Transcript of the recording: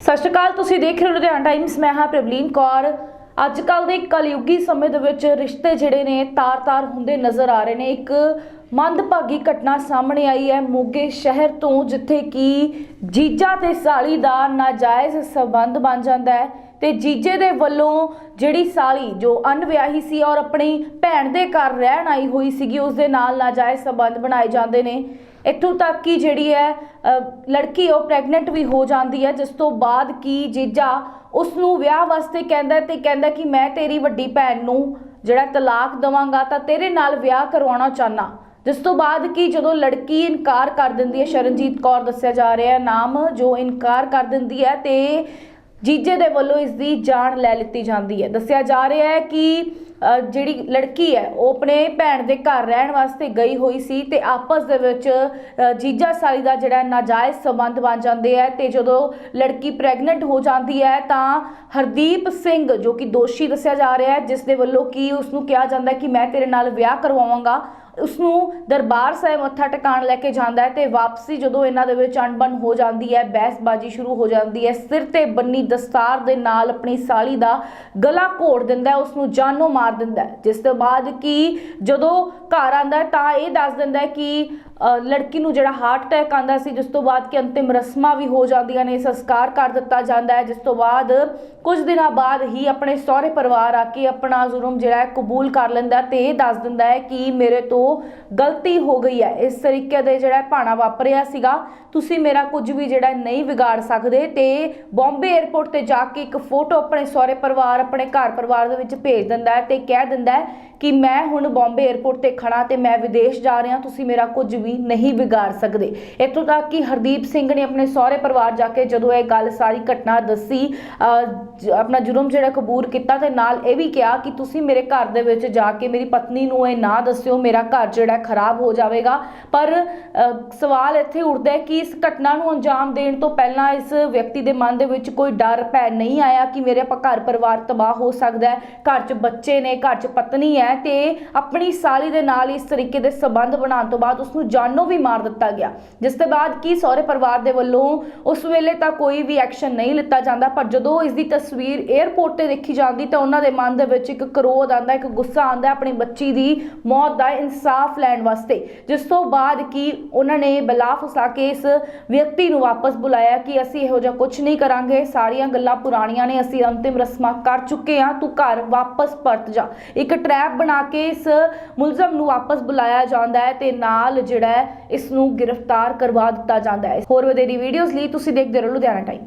ਸਤਿ ਸ਼੍ਰੀ ਅਕਾਲ, ਤੁਸੀਂ ਦੇਖ ਰਹੇ ਹੋ ਲੁਧਿਆਣਾ ਟਾਈਮਸ ਮੈਂ ਹਾਂ ਪ੍ਰਬਲੀਨ ਕੌਰ। ਅੱਜ ਕੱਲ ਦੇ ਕਲਯੁਗੀ ਸਮੇਂ ਦੇ ਵਿੱਚ ਰਿਸ਼ਤੇ ਜਿਹੜੇ ਨੇ ਤਾਰ-ਤਾਰ ਹੁੰਦੇ ਨਜ਼ਰ ਆ ਰਹੇ ਨੇ। ਇੱਕ ਮੰਦਭਾਗੀ ਘਟਨਾ ਸਾਹਮਣੇ ਆਈ ਹੈ ਮੋਗੇ ਸ਼ਹਿਰ ਤੋਂ, ਜਿੱਥੇ ਕਿ ਜੀਜਾ ਤੇ ਸਾਲੀ ਦਾ ਨਾਜਾਇਜ਼ ਸਬੰਧ ਬਣ ਜਾਂਦਾ ਹੈ ਤੇ ਜੀਜੇ ਦੇ ਵੱਲੋਂ ਜਿਹੜੀ ਸਾਲੀ, ਜੋ ਅਨਵਿਆਹੀ ਸੀ ਔਰ ਆਪਣੀ ਭੈਣ ਦੇ ਘਰ ਰਹਿਣ ਆਈ ਹੋਈ ਸੀਗੀ, ਉਸ ਦੇ ਨਾਲ ਨਾਜਾਇਜ਼ ਸਬੰਧ ਬਣਾਏ ਜਾਂਦੇ ਨੇ। ਇੱਥੋਂ ਤੱਕ ਕਿ ਜਿਹੜੀ ਹੈ ਲੜਕੀ ਉਹ ਪ੍ਰੈਗਨੈਂਟ ਵੀ ਹੋ ਜਾਂਦੀ ਹੈ, ਜਿਸ ਤੋਂ ਬਾਅਦ ਕੀ ਜੀਜਾ ਉਸ ਨੂੰ ਵਿਆਹ ਵਾਸਤੇ ਕਹਿੰਦਾ ਹੈ ਤੇ ਕਹਿੰਦਾ ਕਿ ਮੈਂ ਤੇਰੀ ਵੱਡੀ ਭੈਣ ਨੂੰ ਜਿਹੜਾ ਤਲਾਕ ਦਵਾਂਗਾ ਤਾਂ ਤੇਰੇ ਨਾਲ ਵਿਆਹ ਕਰਵਾਉਣਾ ਚਾਹਨਾ ਜਿਸ ਤੋਂ ਬਾਅਦ ਕੀ ਜਦੋਂ ਲੜਕੀ ਇਨਕਾਰ ਕਰ ਦਿੰਦੀ ਹੈ, ਸ਼ਰਨਜੀਤ ਕੌਰ ਦੱਸਿਆ ਜਾ ਰਿਹਾ ਹੈ, ਨਾਮ ਜੋ ਇਨਕਾਰ ਕਰ ਦਿੰਦੀ ਹੈ ਤੇ ਜੀਜੇ ਦੇ ਵੱਲੋਂ ਇਸ ਦੀ ਜਾਨ ਲੈ ਲਿੱਤੀ ਜਾਂਦੀ ਹੈ। ਦੱਸਿਆ ਜਾ ਰਿਹਾ ਹੈ ਕਿ ਜਿਹੜੀ ਲੜਕੀ ਹੈ, ਉਹ ਆਪਣੇ ਭੈਣ ਦੇ ਘਰ ਰਹਿਣ ਵਾਸਤੇ ਗਈ ਹੋਈ ਸੀ ਤੇ ਆਪਸ ਦੇ ਵਿੱਚ ਜੀਜਾ ਸਾਲੀ ਦਾ ਜਿਹੜਾ ਨਾਜਾਇਜ਼ ਸੰਬੰਧ ਬਣ ਜਾਂਦੇ ਹੈ ਤੇ ਜਦੋਂ ਲੜਕੀ ਪ੍ਰੈਗਨੈਂਟ ਹੋ ਜਾਂਦੀ ਹੈ ਤਾਂ ਹਰਦੀਪ ਸਿੰਘ, ਜੋ ਕਿ ਦੋਸ਼ੀ ਦੱਸਿਆ ਜਾ ਰਿਹਾ ਹੈ, ਜਿਸ ਦੇ ਵੱਲੋਂ ਕੀ ਉਸ ਨੂੰ ਕਿਹਾ ਜਾਂਦਾ ਕਿ ਮੈਂ ਤੇਰੇ ਨਾਲ ਵਿਆਹ ਕਰਵਾਵਾਂਗਾ ਉਸ ਨੂੰ ਦਰਬਾਰ ਸਾਹਿਬ ਮੱਥਾ ਟਿਕਾਣ ਲੈ ਕੇ ਜਾਂਦਾ ਹੈ ਤੇ ਵਾਪਸੀ ਜਦੋਂ ਇਹਨਾਂ ਦੇ ਵਿੱਚ ਅਣਬਣ ਹੋ ਜਾਂਦੀ ਹੈ, ਬਹਿਸਬਾਜ਼ੀ ਸ਼ੁਰੂ ਹੋ ਜਾਂਦੀ ਹੈ, ਸਿਰ ਤੇ ਬੰਨੀ ਦਸਤਾਰ ਦੇ ਨਾਲ ਆਪਣੀ ਸਾਲੀ ਦਾ ਗਲਾ ਘੋੜ ਦਿੰਦਾ ਹੈ ਉਸ ਨੂੰ ਜਾਨੋਂ ਮਾਰ ਦਿੰਦਾ ਹੈ। ਜਿਸ ਤੋਂ ਬਾਅਦ ਕਿ ਜਦੋਂ ਘਰ ਆਂਦਾ ਤਾਂ ਇਹ ਦੱਸ ਦਿੰਦਾ ਹੈ ਕਿ ਲੜਕੀ ਨੂੰ ਜਿਹੜਾ ਹਾਰਟ ਅਟੈਕ ਆਂਦਾ ਸੀ, ਜਿਸ ਤੋਂ ਬਾਅਦ ਕਿ ਅੰਤਿਮ ਰਸਮਾਂ ਵੀ ਹੋ ਜਾਂਦੀਆਂ ਨੇ, ਸੰਸਕਾਰ ਕਰ ਦਿੱਤਾ ਜਾਂਦਾ ਹੈ, ਜਿਸ ਤੋਂ ਬਾਅਦ ਕੁਝ ਦਿਨਾਂ ਬਾਅਦ ਹੀ ਆਪਣੇ ਸਹੁਰੇ ਪਰਿਵਾਰ ਆ ਕੇ ਆਪਣਾ ਜ਼ੁਰਮ ਜਿਹੜਾ ਹੈ ਕਬੂਲ ਕਰ ਲੈਂਦਾ ਹੈ ਤੇ ਇਹ ਦੱਸ ਦਿੰਦਾ ਹੈ ਕਿ ਮੇਰੇ ਤੋਂ ਗਲਤੀ ਹੋ ਗਈ ਹੈ। ਇਸ ਤਰੀਕੇ ਦੇ ਜਿਹੜਾ ਭਾਣਾ ਵਾਪਰਿਆ ਸੀਗਾ, ਤੁਸੀਂ ਮੇਰਾ ਕੁਝ ਵੀ ਜਿਹੜਾ ਨਹੀਂ ਵਿਗਾੜ ਸਕਦੇ ਤੇ ਬੰਬੇ 에ਅਰਪੋਰਟ ਤੇ ਜਾ ਕੇ ਇੱਕ ਫੋਟੋ ਆਪਣੇ ਸਹੁਰੇ ਪਰਿਵਾਰ, ਆਪਣੇ ਘਰ ਪਰਿਵਾਰ ਦੇ ਵਿੱਚ ਭੇਜ ਦਿੰਦਾ ਹੈ ਤੇ ਕਹਿ ਦਿੰਦਾ ਹੈ ਕਿ ਮੈਂ ਹੁਣ ਬੰਬੇ 에ਅਰਪੋਰਟ ਤੇ ਖੜਾ ਤੇ ਮੈਂ ਵਿਦੇਸ਼ ਜਾ ਰਿਹਾ, ਤੁਸੀਂ ਮੇਰਾ ਕੁਝ ਵੀ ਨਹੀਂ ਵਿਗਾੜ ਸਕਦੇ। ਇੱਥੋਂ ਤੱਕ ਕਿ ਹਰਦੀਪ ਸਿੰਘ ਨੇ ਆਪਣੇ ਸਹੁਰੇ ਪਰਿਵਾਰ ਜਾ ਕੇ ਜਦੋਂ ਇਹ ਗੱਲ ਸਾਰੀ ਘਟਨਾ ਦੱਸੀ ਆਪਣਾ ਜੁਰਮ ਜਿਹੜਾ ਕਬੂਰ ਕੀਤਾ ਤੇ ਨਾਲ ਇਹ ਵੀ ਕਿਹਾ ਕਿ ਤੁਸੀਂ ਮੇਰੇ ਘਰ ਦੇ ਵਿੱਚ ਜਾ ਕੇ ਮੇਰੀ ਪਤਨੀ ਨੂੰ ਇਹ ਨਾ ਦੱਸਿਓ, ਮੇਰਾ ਘਰ ਜਿਹੜਾ ਖਰਾਬ ਹੋ ਜਾਵੇਗਾ। ਪਰ ਸਵਾਲ ਇੱਥੇ ਉੱਠਦਾ ਹੈ ਕਿ ਇਸ ਘਟਨਾ ਨੂੰ ਅੰਜਾਮ ਦੇਣ ਤੋਂ ਪਹਿਲਾਂ ਇਸ ਵਿਅਕਤੀ ਦੇ ਮਨ ਦੇ ਵਿੱਚ ਕੋਈ ਡਰ, ਭੈ ਨਹੀਂ ਆਇਆ ਕਿ ਮੇਰੇ ਘਰ ਪਰਿਵਾਰ ਤਬਾਹ ਹੋ ਸਕਦਾ ਹੈ, ਘਰ 'ਚ ਬੱਚੇ ਨੇ, ਘਰ 'ਚ ਪਤਨੀ ਹੈ ਤੇ ਆਪਣੀ ਸਾਲੀ ਦੇ ਨਾਲ ਇਸ ਤਰੀਕੇ ਦੇ ਸਬੰਧ ਬਣਾਉਣ ਤੋਂ ਬਾਅਦ ਉਸ ਨੂੰ ਜਾਨੋਂ ਵੀ ਮਾਰ ਦਿੱਤਾ ਗਿਆ। ਜਿਸ ਤੋਂ ਬਾਅਦ ਕੀ ਸਹੁਰੇ ਪਰਿਵਾਰ ਦੇ ਵੱਲੋਂ ਉਸ ਵੇਲੇ ਤਾਂ ਕੋਈ ਵੀ ਐਕਸ਼ਨ ਨਹੀਂ ਲਿੱਤਾ ਜਾਂਦਾ, ਪਰ ਜਦੋਂ ਇਸ ਦੀ ਤਸਵੀਰ 에ਅਰਪੋਰਟ ਤੇ ਦੇਖੀ ਜਾਂਦੀ ਤਾਂ ਉਹਨਾਂ ਦੇ ਮਨ ਦੇ ਵਿੱਚ ਇੱਕ ਕਰੋਧ ਆਂਦਾ ਇੱਕ ਗੁੱਸਾ ਆਂਦਾ ਆਪਣੀ ਬੱਚੀ ਦੀ ਮੌਤ ਦਾ ਇਨਸਾਫ ਲੈਣ ਵਾਸਤੇ। ਜਿਸ ਤੋਂ ਬਾਅਦ ਕਿ ਉਹਨਾਂ ਨੇ ਬਲਾ ਫਸਾ ਕੇ ਇਸ ਵਿਅਕਤੀ ਨੂੰ ਵਾਪਸ ਬੁਲਾਇਆ ਕਿ ਅਸੀਂ ਇਹੋ ਜਿਹਾ ਕੁਝ ਨਹੀਂ ਕਰਾਂਗੇ। ਸਾਰੀਆਂ ਗੱਲਾਂ ਪੁਰਾਣੀਆਂ ਨੇ, ਅਸੀਂ ਅੰਤਿਮ ਰਸਮਾਂ ਕਰ ਚੁੱਕੇ ਹਾਂ। ਤੂੰ ਘਰ ਵਾਪਸ ਪਰਤ ਜਾ। ਇੱਕ ਟਰੈਪ ਬਣਾ ਕੇ ਇਸ ਮੁਲਜ਼ਮ ਨੂੰ ਵਾਪਸ ਬੁਲਾਇਆ ਜਾਂਦਾ ਹੈ ਤੇ ਨਾਲ ਜਿਹੜਾ ਇਸ ਨੂੰ ਗ੍ਰਿਫਤਾਰ ਕਰਵਾ ਦਿੱਤਾ ਜਾਂਦਾ ਹੈ। ਹੋਰ ਵਧੇਰੀ ਵੀਡੀਓਜ਼ ਲਈ ਤੁਸੀਂ ਦੇਖਦੇ ਰਹੋ ਲੁਧਿਆਣਾ ਟਾਈਮਸ